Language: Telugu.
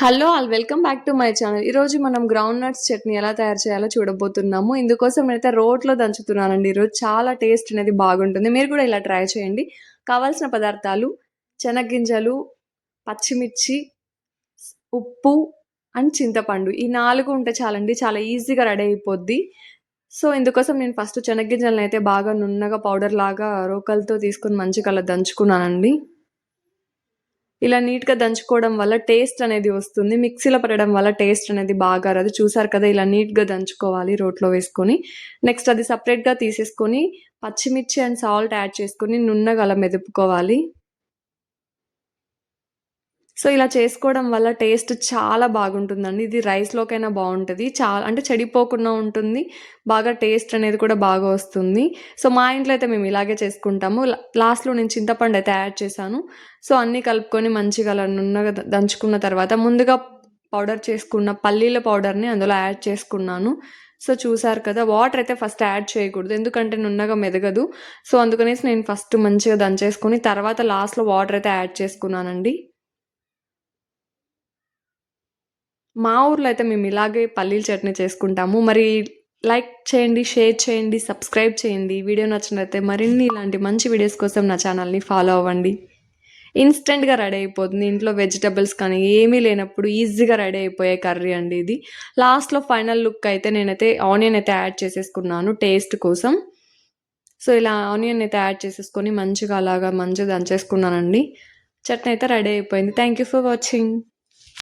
Hello all welcome back to my channel ఈరోజు మనం గ్రౌండ్ నట్స్ చట్నీ ఎలా తయారు చేయాలో చూడబోతున్నాము. ఇందుకోసం నేనైతే రోట్లో దంచుతున్నానండి. ఈరోజు చాలా టేస్ట్ అనేది బాగుంటుంది. మీరు కూడా ఇలా ట్రై చేయండి. కావాల్సిన పదార్థాలు శనగ్గింజలు పచ్చిమిర్చి ఉప్పు అండ్ చింతపండు. ఈ నాలుగు ఉంటే చాలండి చాలా ఈజీగా రెడీ అయిపోద్ది. సో ఇందుకోసం నేను ఫస్ట్ శనగ్గింజలను అయితే బాగా నున్నగా పౌడర్ లాగా రోకలతో తీసుకొని మంచిగా అలా దంచుకున్నానండి. ఇలా నీట్గా దంచుకోవడం వల్ల టేస్ట్ అనేది వస్తుంది. మిక్సీలో పడడం వల్ల టేస్ట్ అనేది బాగా రాదు. చూసారు కదా ఇలా నీట్గా దంచుకోవాలి రోట్లో వేసుకొని. నెక్స్ట్ అది సపరేట్గా తీసేసుకొని పచ్చిమిర్చి అండ్ సాల్ట్ యాడ్ చేసుకొని నున్నగా అలా మెదుపుకోవాలి. సో ఇలా చేసుకోవడం వల్ల టేస్ట్ చాలా బాగుంటుందండి. ఇది రైస్లోకైనా బాగుంటుంది. చాలా అంటే చెడిపోకుండా ఉంటుంది. బాగా టేస్ట్ అనేది కూడా బాగా వస్తుంది. సో మా ఇంట్లో అయితే మేము ఇలాగే చేసుకుంటాము. లాస్ట్లో నేను చింతపండు అయితే యాడ్ చేశాను. సో అన్నీ కలుపుకొని మంచిగా అలా నున్నగా దంచుకున్న తర్వాత ముందుగా పౌడర్ చేసుకున్న పల్లీల పౌడర్ని అందులో యాడ్ చేసుకున్నాను. సో చూసారు కదా వాటర్ అయితే ఫస్ట్ యాడ్ చేయకూడదు. ఎందుకంటే నున్నగా మెదగదు. సో అందుకనేసి నేను ఫస్ట్ మంచిగా దంచేసుకొని తర్వాత లాస్ట్లో వాటర్ అయితే యాడ్ చేసుకున్నానండి. మా ఊర్లో అయితే మేము ఇలాగే పల్లీల చట్నీ చేసుకుంటాము. మరి లైక్ చేయండి షేర్ చేయండి సబ్స్క్రైబ్ చేయండి. వీడియో నచ్చినట్లయితే మరిన్ని ఇలాంటి మంచి వీడియోస్ కోసం నా ఛానల్ని ఫాలో అవ్వండి. ఇన్స్టెంట్గా రెడీ అయిపోతుంది. ఇంట్లో వెజిటబుల్స్ కానీ ఏమీ లేనప్పుడు ఈజీగా రెడీ అయిపోయే కర్రీ అండి ఇది. లాస్ట్లో ఫైనల్ లుక్ అయితే నేనైతే ఆనియన్ అయితే యాడ్ చేసేసుకున్నాను టేస్ట్ కోసం. సో ఇలా ఆనియన్ అయితే యాడ్ చేసేసుకొని మంచిగా అలాగా మంచిగా దంచేసుకున్నానండి. చట్నీ అయితే రెడీ అయిపోయింది. Thank you for watching.